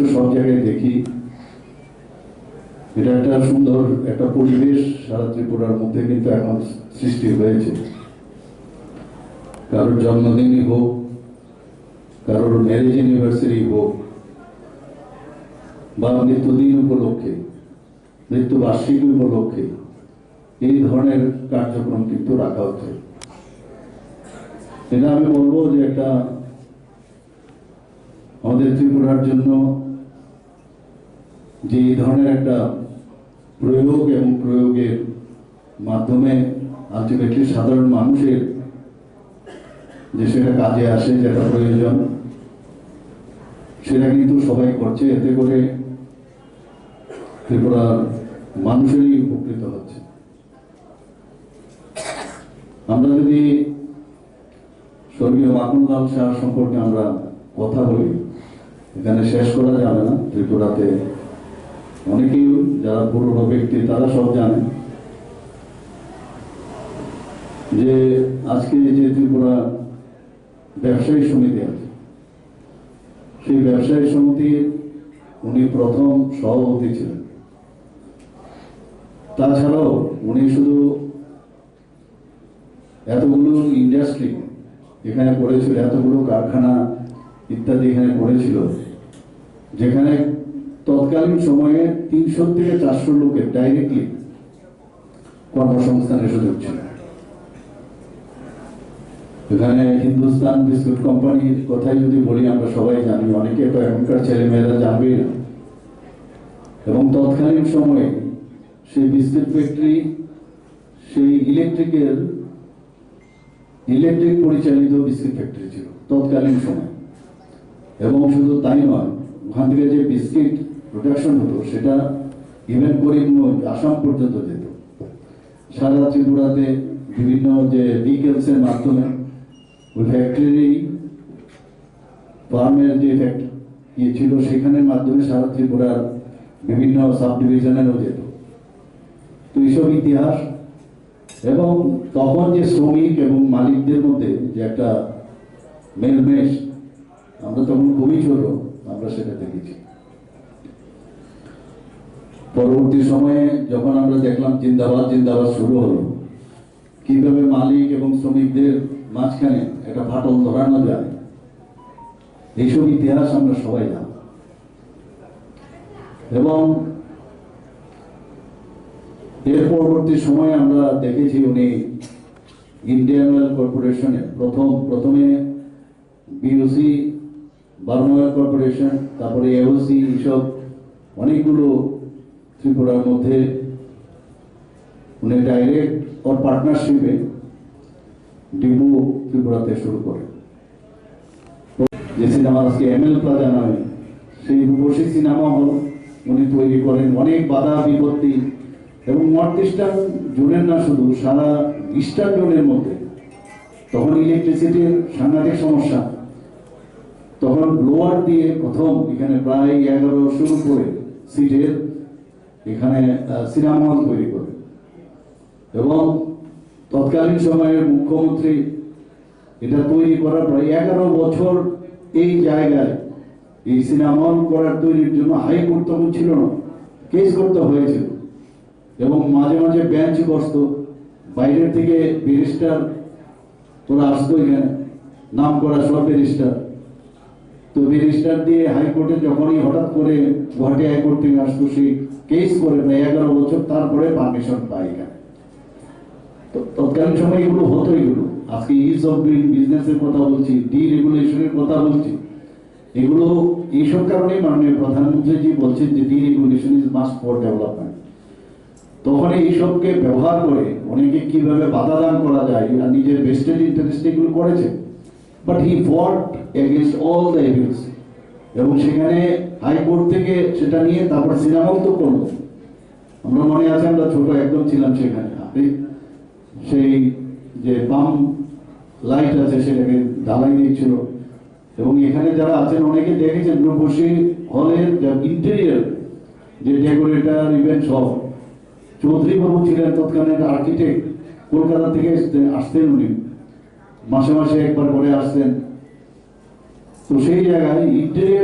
বিশ্ব সব জায়গায় দেখি এটা একটা সুন্দর একটা পরিবেশ সারা ত্রিপুরার মধ্যে কিন্তু এখন সৃষ্টি হয়েছে। কারোর জন্মদিনই হোক, কারোর ম্যারেজ অ্যানিভার্সারি হোক, বা মৃত্যুদিন উপলক্ষে, মৃত্যুবার্ষিকী উপলক্ষে এই ধরনের কার্যক্রম কিন্তু রাখা হচ্ছে। এটা আমি বলব যে একটা আমাদের ত্রিপুরার জন্য যে এই ধরনের একটা প্রয়োগ এবং প্রয়োগের মাধ্যমে আলটিমেটলি সাধারণ মানুষের যে সেটা কাজে আসে যেটা প্রয়োজন, সেটা কিন্তু সবাই করছে। এতে করে ত্রিপুরার মানুষেরই উপকৃত হচ্ছে। আমরা যদি স্বর্গীয় মাখনলাল শাহ সম্পর্কে আমরা কথা বলি, এখানে শেষ করা যাবে না। ত্রিপুরাতে অনেকেই যারা পুরনো ব্যক্তি, তারা সব জানে যে আজকে যে ত্রিপুরা ব্যবসায়ী সমিতি আছে, সেই ব্যবসায়ী সমিতির উনি প্রথম সভাপতি ছিলেন। তাছাড়াও উনি শুধু এতগুলো ইন্ডাস্ট্রি এখানে করেছিল, এতগুলো কারখানা ইত্যাদি এখানে করেছিল, যেখানে তৎকালীন সময়ে তিনশো থেকে চারশো লোকের ডাইরেক্টলি কর্মসংস্থানের সুযোগ ছিল। এখানে হিন্দুস্তান বিস্কুট কোম্পানির কথাই যদি বলি, আমরা সবাই জানি, অনেকে তো এখনকার ছেলে মেয়েরা জানবেই না। এবং তৎকালীন সময়ে সেই বিস্কুট ফ্যাক্টরি সেই ইলেকট্রিকের ইলেকট্রিক পরিচালিত বিস্কিট ফ্যাক্টরি ছিল তৎকালীন সময়। এবং শুধু তাই নয়, ওখান থেকে যে বিস্কিট প্রোডাকশন হতো, সেটা ইভেন করিমগঞ্জ আসাম পর্যন্ত যেত। সারা ত্রিপুরাতে বিভিন্ন যে ভেহিকেলসের মাধ্যমে ওই ফ্যাক্টরি ফার্মের যে ফ্যাক্টরি ইয়ে ছিল, সেখানের মাধ্যমে সারা ত্রিপুরার বিভিন্ন সাব ডিভিশনেরও যেত। তো এইসব ইতিহাস এবং তখন যে শ্রমিক এবং মালিকদের মধ্যে যে একটা মেলমেশ, আমরা তখন খুবই ছোট, আমরা সেটা দেখেছি। পরবর্তী সময়ে যখন আমরা দেখলাম জিন্দাবাদ জিন্দাবাদ শুরু হলো, কীভাবে মালিক এবং শ্রমিকদের মাঝখানে একটা ফাটল ধরানো যায়, এইসব ইতিহাস আমরা সবাই জানি। এবং এর পরবর্তী সময়ে আমরা দেখেছি উনি ইন্ডিয়ান অয়েল কর্পোরেশনে প্রথম, প্রথমে বিওসি বার্মা অয়েল কর্পোরেশন তারপরে এওসি এইসব অনেকগুলো ত্রিপুরার মধ্যে উনি ডাইরেক্ট ওর পার্টনারশিপে ডিপু ত্রিপুরাতে শুরু করে। যে সিনেমা আজকে এম এল প্লাজা নামে সেই রূপসী সিনেমা হল উনি তৈরি করেন। অনেক বাধা, বিপত্তি এবং নর্থ ইস্টার্ন জোনের না শুধু, সারা ইস্টার্ন জোনের মধ্যে। তখন ইলেকট্রিসিটির সাংঘাতিক সমস্যা। তখন ব্লোয়ার দিয়ে প্রথম এখানে প্রায় এগারোশোর উপরে সিটের এখানে সিনেমা তৈরি করে। এবং তৎকালীন সময়ের মুখ্যমন্ত্রী এটা তৈরি করার প্রায় এগারো বছর এই জায়গায় এই সিনেমা করার তৈরির জন্য হাইকোর্ট তখন ছিল না, কেস করতে হয়েছিল। এবং মাঝে মাঝে বেঞ্চ বসতো, বাইরের থেকে ব্যারিস্টার তোরা আসতো এখানে, নাম করা সব ব্যারিস্টার। তো ব্যারিস্টার দিয়ে হাইকোর্টে যখনই হঠাৎ করে গুয়াহাটি হাইকোর্ট থেকে আসতো সেই কেস করে প্রায় এগারো বছর তারপরে পারমিশন পাই এখানে। তৎকালীন সময় এগুলো হতো এগুলো। আজকে ইজ অফ ডুইং বিজনেসের কথা বলছি ডি রেগুলেশনের কথা বলছি। এগুলো এইসব কারণেই মাননীয় প্রধানমন্ত্রীজি বলছেন যে deregulation is must for development তখন এইসবকে ব্যবহার করে অনেকে কীভাবে বাধা দান করা যায় নিজের বেস্টেড ইন্টারেস্ট এগুলো করেছে? বাট হি ফট এগেনস্ট অল দ্য এভিলস এবং সেখানে হাইকোর্ট থেকে সেটা নিয়ে তারপর সিনেমাও তো করল। আমরা মনে আছে আমরা ছোট, একদম ছিলাম সেখানে। আপনি সেই যে পাম্প লাইট আছে সেটাকে ঢালাই দিচ্ছিল এবং এখানে যারা আছেন, অনেকে দেখেছেন রূপসী হলের ইন্টেরিয়ার যে ডেকোরেটর ইভেন্ট সব। চৌধুরী বাবু ছিলেন তৎকালীন আর্কিটেক্ট কলকাতা থেকে আসতেন উনি। মাসে মাসে একবার করে আসতেন। তো সেই জায়গায় ইন্টেরিয়ার